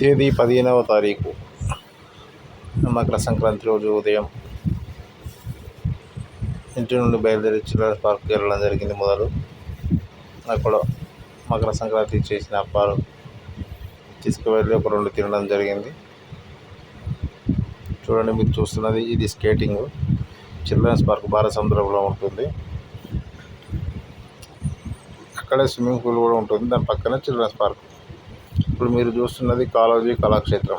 తేదీ పదిహేనవ తారీఖు. మకర సంక్రాంతి రోజు ఉదయం ఇంటి నుండి బయలుదేరి చిల్డ్రన్స్ పార్క్కి వెళ్ళడం జరిగింది మొదలు. అక్కడ మకర సంక్రాంతి చేసిన అప్పాలు తీసుకువెళ్ళి ఒక రెండు తినడం జరిగింది. చూడండి మీరు చూస్తున్నది ఇది స్కేటింగ్. చిల్డ్రన్స్ పార్క్ బాలసముద్రంలో ఉంటుంది. అక్కడే స్విమ్మింగ్ పూల్ కూడా ఉంటుంది. దాని పక్కనే చిల్డ్రన్స్ పార్క్. ఇప్పుడు మీరు చూస్తున్నది కాలోజీ కళాక్షేత్రం.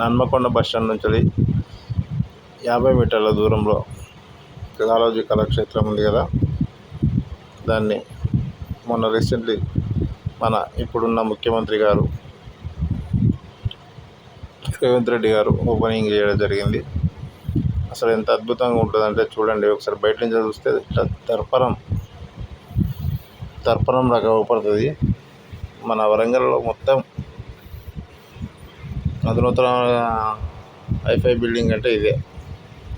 నన్మకొండ బస్ స్టాండ్ నుంచి యాభై మీటర్ల దూరంలో కాలోజీ కళాక్షేత్రం ఉంది కదా. దాన్ని మొన్న రీసెంట్లీ మన ఇప్పుడున్న ముఖ్యమంత్రి గారు రేవంత్ రెడ్డి గారు ఓపెనింగ్ చేయడం జరిగింది. అసలు ఎంత అద్భుతంగా ఉంటుందంటే చూడండి ఒకసారి బయట నుంచి చూస్తే ఇట్లా దర్పణం దర్పణం లాగా ఊపడుతుంది మన వరంగల్లో మొత్తం అధునాతన వైఫై బిల్డింగ్ అంటే ఇదే.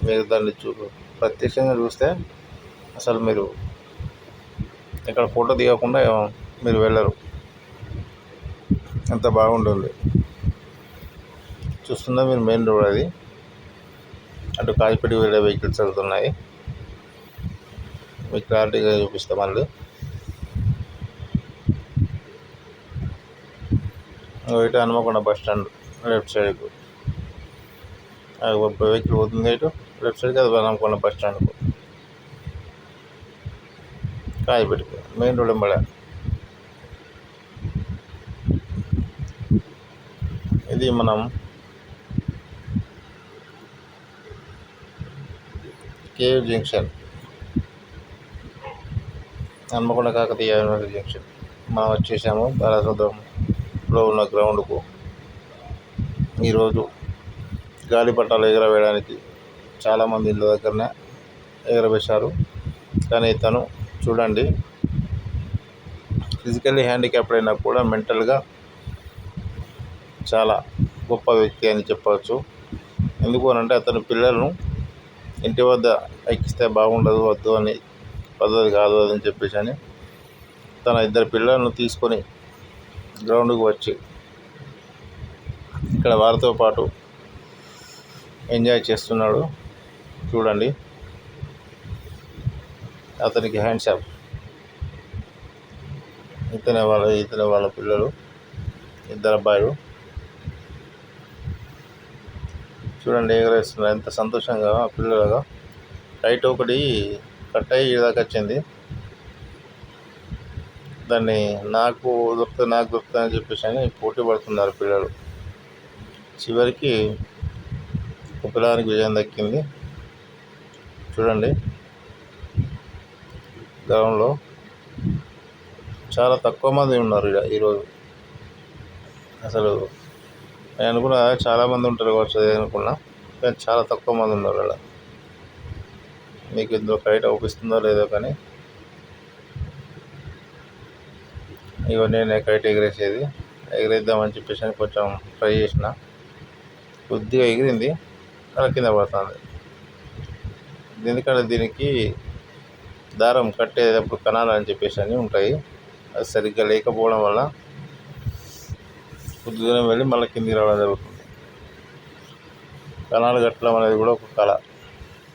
మీరు దాన్ని చూ ప్రత్యక్షంగా చూస్తే అసలు మీరు ఇక్కడ ఫోటో దిగకుండా మీరు వెళ్ళరు. అంత బాగుంటుంది. చూస్తుందా మీరు మెయిన్ రోడ్ అది. అటు కాకిపేట వెళ్ళే వెహికల్స్ వెళ్తున్నాయి. మీకు క్లారిటీగా చూపిస్తాం మళ్ళీ ఇటు హనుమకొండ బస్ స్టాండ్ లెఫ్ట్ సైడ్కు. వెహికల్ పోతుంది ఇటు లెఫ్ట్ సైడ్కి అది హనుమకొండ బస్ స్టాండ్కు. కాయపెట్టుకు మెయిన్ రోడ్ ఎంబడ ఇది మనం కేవ్ జంక్షన్. హన్మకొండ కాకతీయ జంక్షన్. మనం వచ్చేసాము బాలసముద్రంలో ఉన్న గ్రౌండ్కు ఈరోజు గాలిపటాలు ఎగరవేయడానికి చాలామంది ఇళ్ళ దగ్గరనే ఎగరవేశారు. కానీ తను చూడండి ఫిజికల్లీ హ్యాండిక్యాప్డ్ అయినా కూడా మెంటల్గా చాలా గొప్ప వ్యక్తి అని చెప్పవచ్చు. ఎందుకు అని అంటే అతని పిల్లలను ఇంటి వద్ద ఎక్కిస్తే బాగుండదు వద్దు అని పద్ధతి కాదు అని చెప్పేసి అని తన ఇద్దరు పిల్లలను తీసుకొని గ్రౌండ్కి వచ్చి ఇక్కడ వారితో పాటు ఎంజాయ్ చేస్తున్నాడు. చూడండి. అతనికి హ్యాండ్స్ ఆఫ్. ఇతనే వాళ్ళ ఇతనే వాళ్ళ పిల్లలు. ఇద్దరు అబ్బాయిలు. చూడండి ఎగరేస్తున్నారు. ఎంత సంతోషంగా పిల్లలుగా. లైట్ ఒకటి కట్ అయ్యి దాకా వచ్చింది. దాన్ని నాకు దొరుకుతుంది నాకు దొరుకుతుంది అని చెప్పేసి అని పోటీ పడుతున్నారు పిల్లలు. చివరికి ఒక పిల్లడానికి విజయం దక్కింది. చూడండి. గ్రౌండ్లో చాలా తక్కువ మంది ఉన్నారు ఇక్కడ ఈరోజు. అసలు నేను అనుకున్నా చాలామంది ఉంటారు కావచ్చు అనుకున్నా. కానీ చాలా తక్కువ మంది ఉన్నారు ఇలా మీకు ఇందులో ఫైట్ అవుపిస్తుందో లేదో కానీ ఇగో నేను కైట్ ఎగిరేసేది ఎగిరేద్దామని చెప్పేసి అని కొంచెం ట్రై చేసిన. కొద్దిగా ఎగిరింది అలా కింద పడుతుంది. ఎందుకంటే దీనికి దారం కట్టేటప్పుడు కణాలు అని చెప్పేసి అని ఉంటాయి. అది సరిగ్గా లేకపోవడం వల్ల కొద్ది దూరం వెళ్ళి మళ్ళీ కిందికి రావడం జరుగుతుంది. కణాలు కట్టడం అనేది కూడా ఒక కళ.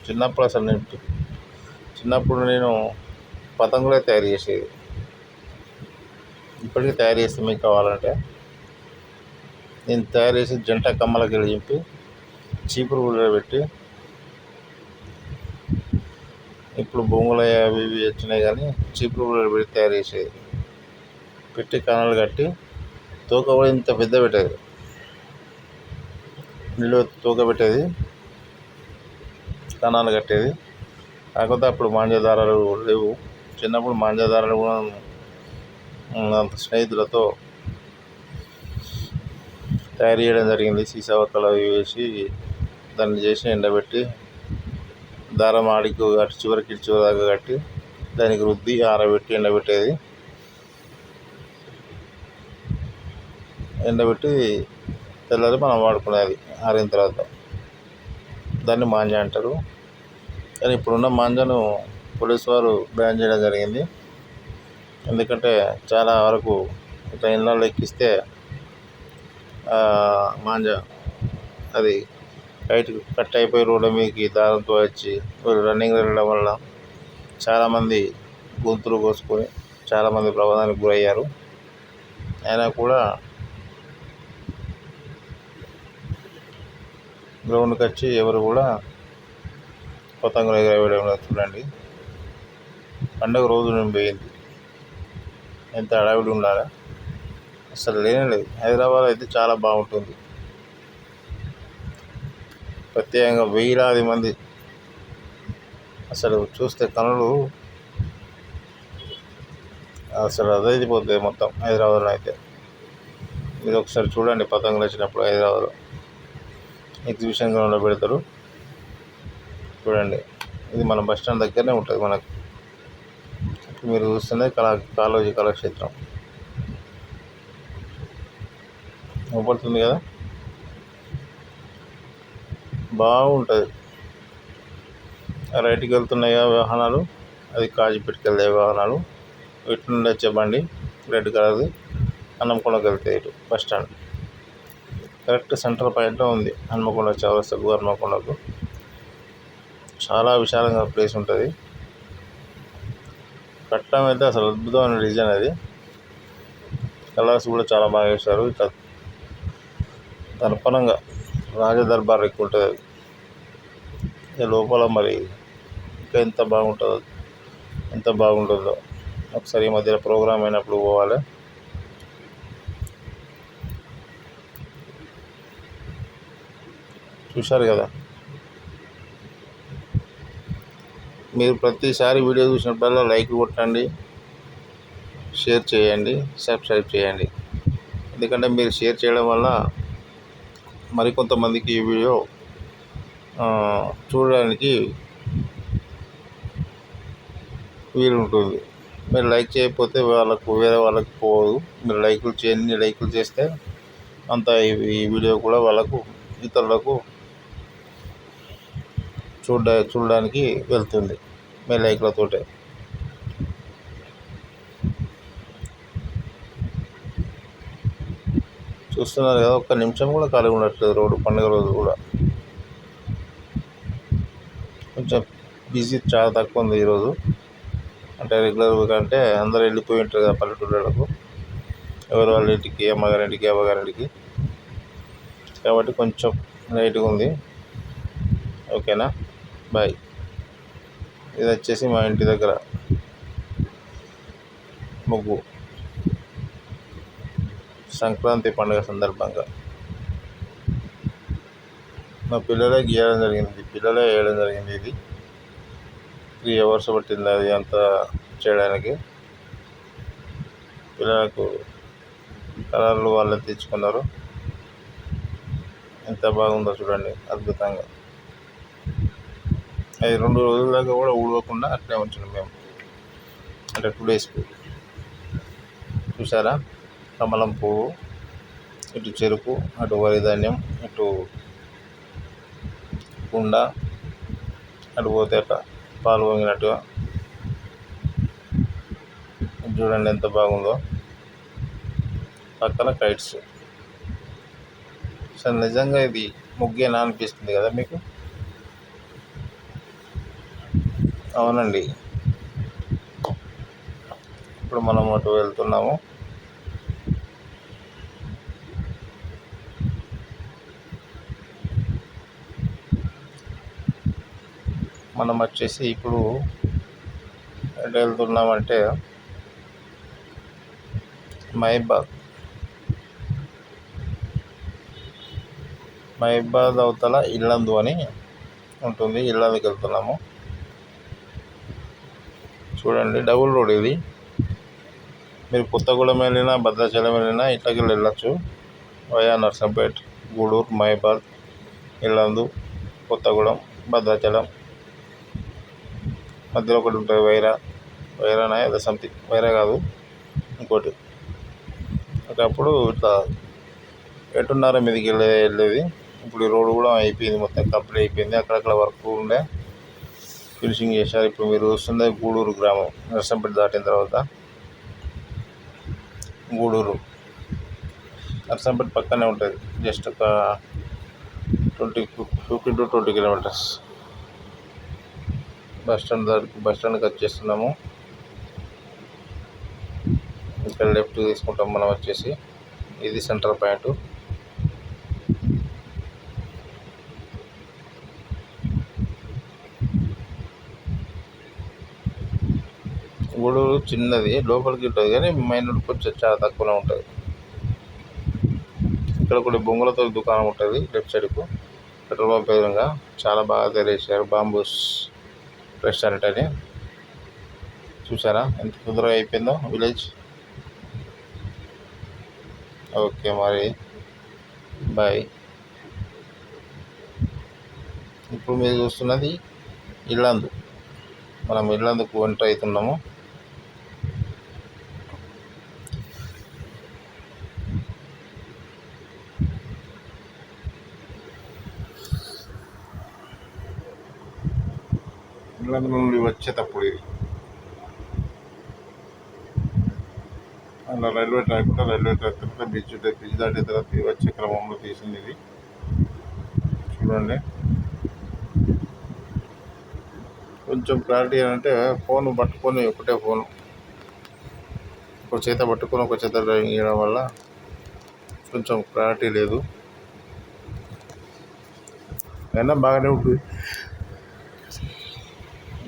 చిన్నప్పుడు అసలు నేను చిన్నప్పుడు నేను పతంగులే తయారు చేసేది. ఇప్పటికీ తయారు చేస్తే మీకు కావాలంటే నేను తయారు చేసి జంట కమ్మలకి చింపి చీపురు కూడా పెట్టి ఇప్పుడు బొంగులు అవి ఇవి వచ్చినాయి కానీ చీపురు కూడా పెట్టి తయారు చేసేది పెట్టి కణాలు కట్టి తోక కూడా ఇంత పెద్ద పెట్టేది. నీళ్ళు తోక పెట్టేది కణాలు కట్టేది. కాకపోతే అప్పుడు మాంజదారాలు లేవు. చిన్నప్పుడు మాంజదారాలు కూడా స్నేహితులతో తయారు చేయడం జరిగింది. సీసా ఒక్కలు అవి వేసి దాన్ని చేసి ఎండబెట్టి దారం ఆడికి అటు చివరికి ఇటు చివరి దాకా కట్టి దానికి రుద్ది ఆరబెట్టి ఎండబెట్టేది. ఎండబెట్టి తెల్లారి మనం వాడుకునేది ఆరిన తర్వాత. దాన్ని మాంజా అంటారు. కానీ ఇప్పుడున్న మాంజాను పోలీసు వారు బ్యాన్ చేయడం జరిగింది. ఎందుకంటే చాలా వరకు ట్రైన్లలో ఎక్కిస్తే మాంజ అది బయటకు కట్ అయిపోయి రోడ్డు మీదకి దారంతో వచ్చి రన్నింగ్ వెళ్ళడం వల్ల చాలామంది గొంతులు కోసుకొని చాలామంది ప్రమాదానికి గురయ్యారు. అయినా కూడా గ్రౌండ్కి వచ్చి ఎవరు కూడా పతంగులు ఎగరవేయడం చూడండి. పండుగ రోజు నేను పోయింది. ఎంత హడావిడి ఉండాలి? అసలు లేనే లేదు. హైదరాబాద్ అయితే చాలా బాగుంటుంది. ప్రత్యేకంగా వేలాది మంది అసలు చూస్తే కనులు అసలు అదైపోతుంది మొత్తం హైదరాబాద్లో అయితే. మీరు ఒకసారి చూడండి పతంగులు వచ్చినప్పుడు హైదరాబాద్లో. ఎగ్జిబిషన్ గ్రౌండ్లో పెడతారు. చూడండి. ఇది మన బస్ స్టాండ్ దగ్గరనే ఉంటుంది మనకు. మీరు చూస్తుంది కళా కాలోజీ కళాక్షేత్రం. అవపడుతుంది కదా? బాగుంటుంది. రైట్కి వెళ్తున్నాయి వాహనాలు. అది కాజీపేటకి వెళ్ళే వాహనాలు. ఇటు నుండి వచ్చే బండి రెడ్ కలర్ది. హన్మకొండకి వెళ్తే ఇటు బస్ స్టాండ్. కరెక్ట్ సెంటర్ పాయింట్లో ఉంది. హన్మకొండ చౌరస్తకు హన్మకొండకు. చాలా విశాలంగా ప్లేస్ ఉంటుంది. కట్టడం అయితే అసలు అద్భుతమైన డిజైన్ అది. కలర్స్ కూడా చాలా బాగా వేశారు. ఇట్లా దర్పణంగా రాజదర్బార్ ఎక్కువ ఉంటుంది అది. లోపల మరి ఇంకా ఎంత బాగుంటుందో ఎంత బాగుంటుందో ఒకసారి ఈ మధ్యలో ప్రోగ్రామ్ అయినప్పుడు పోవాలి. చూశారు కదా? మీరు ప్రతిసారి వీడియో చూసినప్పుడల్లా లైక్ కొట్టండి షేర్ చేయండి సబ్స్క్రైబ్ చేయండి. ఎందుకంటే మీరు షేర్ చేయడం వల్ల మరికొంతమందికి ఈ వీడియో చూడడానికి వీలు ఉంటుంది. మీరు లైక్ చేయకపోతే వాళ్ళకు వేరే వాళ్ళకి పోదు. మీరు లైకులు చేయండి లైకులు చేస్తే అంత ఈ వీడియో కూడా వాళ్ళకు ఇతరులకు చూడ చూడడానికి వెళ్తుంది మెలైక్లతోటే చూస్తున్నారు కదా ఒక్క నిమిషం కూడా ఖాళీ ఉండట్లేదు రోడ్డు పండుగ రోజు కూడా. కొంచెం బిజీ చాలా తక్కువ ఉంది ఈరోజు. అంటే రెగ్యులర్ అంటే అందరూ వెళ్ళిపోయి ఉంటారు కదా పల్లెటూళ్ళకు ఎవరు వాళ్ళ ఇంటికి అమ్మగారింటికి అవ్వగారింటికి కాబట్టి కొంచెం లైట్గా ఉంది. ఓకేనా? బాయ్. ఇది వచ్చేసి మా ఇంటి దగ్గర. ముగ్గు. సంక్రాంతి పండుగ సందర్భంగా. మా పిల్లలే గీయడం జరిగింది. పిల్లలే వేయడం జరిగింది ఇది. త్రీ అవర్స్ పట్టింది అది అంతా చేయడానికి. పిల్లలకు కలర్లు వాళ్ళే తెచ్చుకున్నారు. ఎంత బాగుందో చూడండి అద్భుతంగా. అది రెండు రోజుల దాకా కూడా ఊడవకుండా అట్లే ఉంచినాం మేము. అంటే టూ డేస్కి చూసారా? కమలం పువ్వు ఇటు చెరుకు అటు వరి ధాన్యం ఇటు కుండ అటు పోతే అట్లా పాలు పొంగినట్టుగా. చూడండి ఎంత బాగుందో. పక్కన కైట్స్ సార్ నిజంగా ఇది ముగ్గేనా అనిపిస్తుంది కదా మీకు? అవునండి. ఇప్పుడు మనం అటు వెళ్తున్నాము. మనం వచ్చేసి ఇప్పుడు ఎటు వెళ్తున్నామంటే మైబాద్ మహిబాద్ అవతల ఇల్లందు అని ఉంటుంది. ఇల్లందుకు వెళ్తున్నాము. చూడండి డబుల్ రోడ్ ఇది. మీరు కొత్తగూడెం వెళ్ళినా భద్రాచలం వెళ్ళినా ఇట్లకి వెళ్ళొచ్చు. వయా నర్సంపేట్ గూడూరు మహిబాద్ ఇల్లందు కొత్తగూడెం భద్రాచలం. మధ్యలో ఒకటి ఉంటుంది వైరా. వైరానా ఏదో సంథింగ్ వైరా కాదు ఇంకోటి. ఒకప్పుడు ఇట్లా ఎటున్నారో మీదకి వెళ్ళే వెళ్ళేది. ఇప్పుడు ఈ రోడ్డు కూడా అయిపోయింది మొత్తం కంప్లీట్ అయిపోయింది. అక్కడక్కడ వర్క్ ఉండే. ఫినిషింగ్ చేశారు. ఇప్పుడు మీరు చూస్తుంది గూడూరు గ్రామం. నర్సంపేట దాటిన తర్వాత గూడూరు. నర్సంపేట పక్కనే ఉంటుంది. జస్ట్ ఒక twenty fifteen to twenty kilometres. Bus stand దాటి బస్ స్టాండ్కి వచ్చేస్తున్నాము. ఇక్కడ లెఫ్ట్ తీసుకుంటాం మనం వచ్చేసి. ఇది సెంటర్ పాయింట్ గూడూరు చిన్నది లోపలికి ఉంటుంది కానీ మెయిన్ కొంచెం చాలా తక్కువనే ఉంటుంది. ఇక్కడ కూడా బొంగులతో దుకాణం ఉంటుంది లెఫ్ట్ సైడ్కు పెట్రోల్ పంప్ ఎదురుగా చాలా బాగా తెలియజేశారు బాంబూస్ రెస్టారెంట్ అని చూసారా? ఎంత తొందరగా అయిపోయిందో విలేజ్ ఓకే మరి బాయ్ ఇప్పుడు మీరు చూస్తున్నది ఇల్లందు. మనం ఇల్లందుకు ఎంటర్ అవుతున్నాము. ఇల్లందు నుండి వచ్చేటప్పుడు ఇది. అలా రైల్వే ట్రాక్ కూడా రైల్వే ట్రాక్ తర్వాత బ్రిడ్జ్ ఉంటుంది బ్రిడ్జ్ దాటిన తర్వాత వచ్చే క్రమంలో తీసింది ఇది. చూడండి. కొంచెం క్లారిటీ అంటే ఫోన్ పట్టుకొని ఒకటే ఫోన్ ఒక చేత పట్టుకొని ఒక చేత డ్రైవింగ్ చేయడం వల్ల కొంచెం క్లారిటీ లేదు. అయినా బాగానే ఉంటుంది.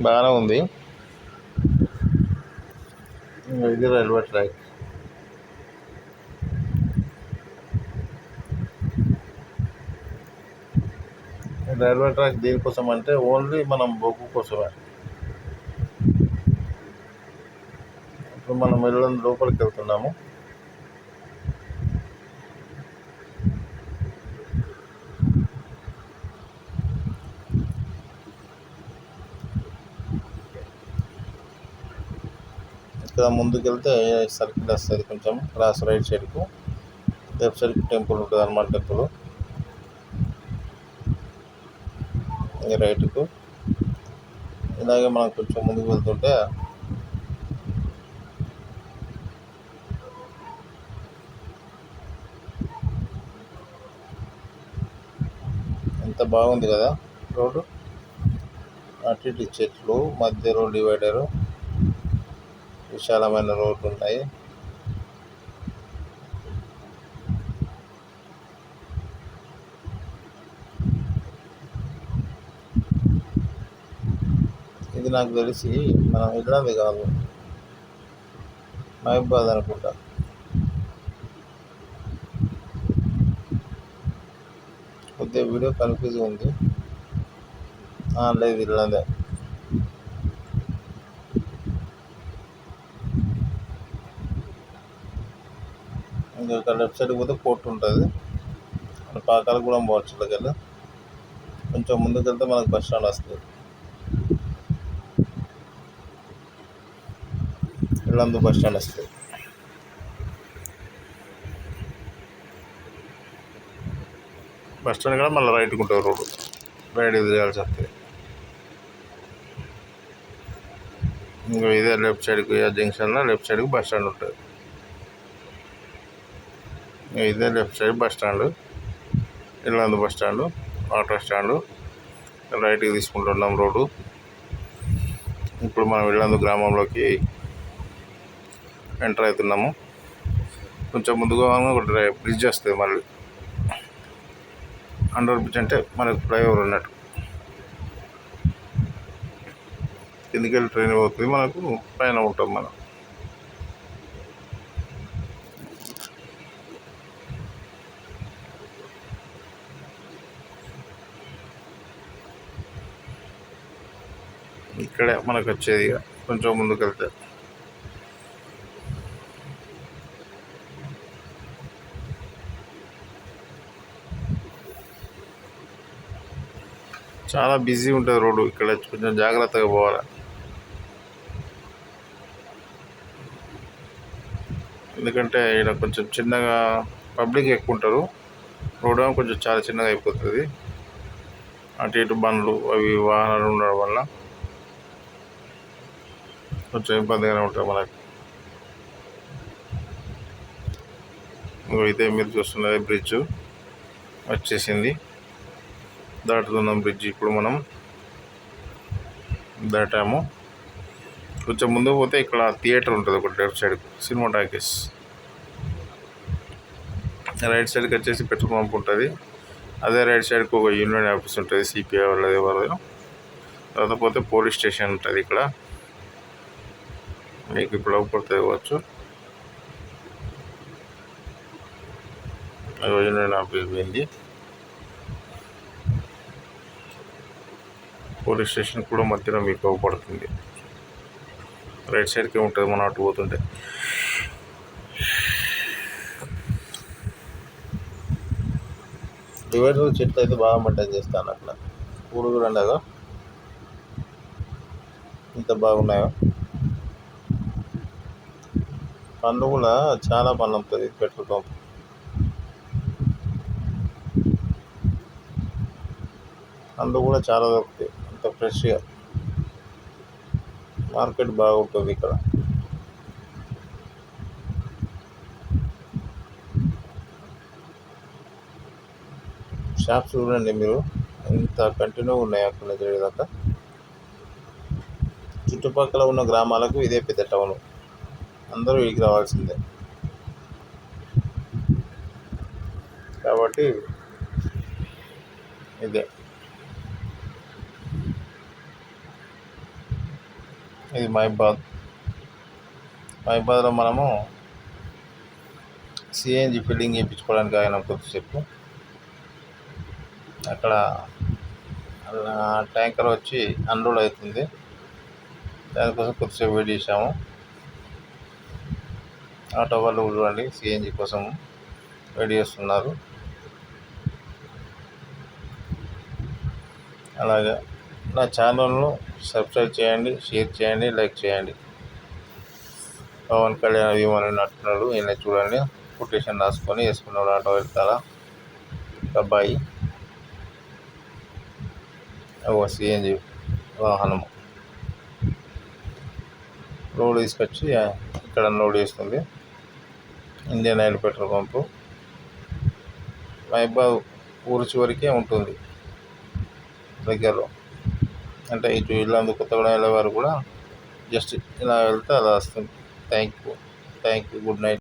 బాగానే ఉంది. ఇది రైల్వే ట్రాక్ రైల్వే ట్రాక్ దేనికోసం అంటే ఓన్లీ మనం బొగ్గు కోసమే. ఇప్పుడు మనం వెళ్ళడం లోపలికి వెళ్తున్నాము. ఇక్కడ ముందుకెళ్తే సర్కిల్ వస్తుంది కొంచెం. క్రాస్ రైట్ సైడ్కు లెఫ్ట్ సైడ్ టెంపుల్ ఉంటుంది హనుమాన్ టెంపుల్ రైట్కు ఇలాగే మనం కొంచెం ముందుకు వెళ్తుంటే ఎంత బాగుంది కదా రోడ్డు. అటు ఇటు చెట్లు మధ్యలో డివైడరు విశాలమైన రోడ్లు ఉన్నాయి ఇది నాకు తెలిసి మనం వెళ్ళినది కాదు. మహిబాద్ అనుకుంటా. కొద్దిగా వీడియో కన్ఫ్యూజ్ ఉంది. లేదు వెళ్ళినదే ఇంకా లెఫ్ట్ సైడ్ పోతే కోర్టు ఉంటుంది. అక్కడ పాకాలగూడెం పోవచ్చు ఇళ్ళకెళ్ళి కొంచెం ముందుకు వెళ్తే మనకు బస్ స్టాండ్ వస్తుంది. ఇళ్ళందు బస్ స్టాండ్ వస్తుంది. బస్ స్టాండ్ కూడా మళ్ళీ రైట్కి ఉంటుంది రోడ్డు. రైట్ తిరగాల్సి వస్తుంది. ఇంకా ఇదే లెఫ్ట్ సైడ్కి జంక్షన్లో లెఫ్ట్ సైడ్కి బస్ స్టాండ్ ఉంటుంది. ఇదే left side bus stand Yellandu bus stand auto stand రైట్కి తీసుకుంటున్నాం రోడ్డు. ఇప్పుడు మనం ఇల్లందు గ్రామంలోకి ఎంటర్ అవుతున్నాము. కొంచెం ముందుగా ఒక బ్రిడ్జ్ వస్తుంది మళ్ళీ. అండర్ బ్రిడ్జ్ అంటే మనకు ఫ్లైఓవర్ ఉన్నట్టు. కిందికి వెళ్ళి ట్రైన్ పోతుంది మనకు పైన ఉంటాం మనం. ఇక్కడే మనకు వచ్చేది ఇక. కొంచెం ముందుకు వెళ్తే చాలా బిజీ ఉంటుంది రోడ్డు ఇక్కడ. కొంచెం జాగ్రత్తగా పోవాలి. ఎందుకంటే ఇక్కడ కొంచెం చిన్నగా పబ్లిక్ ఎక్కువ ఉంటారు. రోడ్ కొంచెం చాలా చిన్నగా అయిపోతుంది. అటు ఇటు బండ్లు అవి వాహనాలు ఉండడం వల్ల. కొంచెం ఇబ్బందిగానే ఉంటుంది మనకి. ఇదే మీరు చూస్తున్నది బ్రిడ్జ్. వచ్చేసింది. దాటుతున్నాం బ్రిడ్జ్ ఇప్పుడు మనం. దాటాము. కొంచెం ముందు పోతే ఇక్కడ థియేటర్ ఉంటుంది ఒకటి left side cinema talkies. Right సైడ్కి వచ్చేసి పెట్రోల్ పంప్ ఉంటుంది. అదే రైట్ సైడ్కి ఒక యూనియన్ ఆఫీస్ ఉంటుంది సిపిఐ వాళ్ళది ఎవరిదో. తర్వాత పోతే పోలీస్ స్టేషన్ ఉంటుంది ఇక్కడ. మీకు ఇప్పుడు అవుపడుతుంది కావచ్చు నేను ఆఫీస్ పోయింది. పోలీస్ స్టేషన్ కూడా మధ్యలో మీకు అవుపడుతుంది రైట్ సైడ్కి ఉంటుంది మనం అటు పోతుంటే. డివైడర్ చెట్లు అయితే బాగా మెయింటైన్ చేస్తాను అట్లా. పూలు కూడా ఉండగా ఇంత బాగున్నాయో? పండు కూడా చాలా పనులు ఉంటుంది పెట్రోల్ పంప్. పండ్లు కూడా చాలా దొరుకుతాయి అంత ఫ్రెష్గా. మార్కెట్ బాగుంటుంది ఇక్కడ. షాప్స్ చూడండి మీరు ఎంత కంటిన్యూ ఉన్నాయి అక్కడ తిరిగేదాకా చుట్టుపక్కల ఉన్న గ్రామాలకు ఇదే పెద్ద టౌన్. అందరూ వీళ్ళకి రావాల్సిందే. కాబట్టి ఇదే. ఇది మహిబాద్. మహిబాద్లో మనము సిఎన్జి ఫిల్లింగ్ చేయించుకోవడానికి ఆయన కొద్దిసేపు అక్కడ ట్యాంకర్ వచ్చి అన్లోడ్ అవుతుంది. దానికోసం కొద్దిసేపు వెయిట్ చేసాము ఆటో వాళ్ళు చూడండి సిఎన్జి కోసం వెయిట్ చేస్తున్నారు. అలాగే నా ఛానల్ను సబ్స్క్రైబ్ చేయండి షేర్ చేయండి లైక్ చేయండి. పవన్ కళ్యాణ్ అభిమానులు నటున్నాడు ఈయన చూడండి. కొటేషన్ రాసుకొని వేసుకున్నాడు ఆటో వెళ్తారా అబ్బాయి. ఓ సిఎన్జి వాహనము లోడ్ తీసుకొచ్చి ఇక్కడ లోడ్ చేస్తుంది. Indian Oil petrol pump Mahabubabad ఊరు చివరికే ఉంటుంది దగ్గరలో. అంటే ఇటు ఇల్లందు కొత్తగూడెం వెళ్ళే వారు కూడా జస్ట్ ఇలా వెళ్తే అలా వస్తుంది. Thank you thank you good night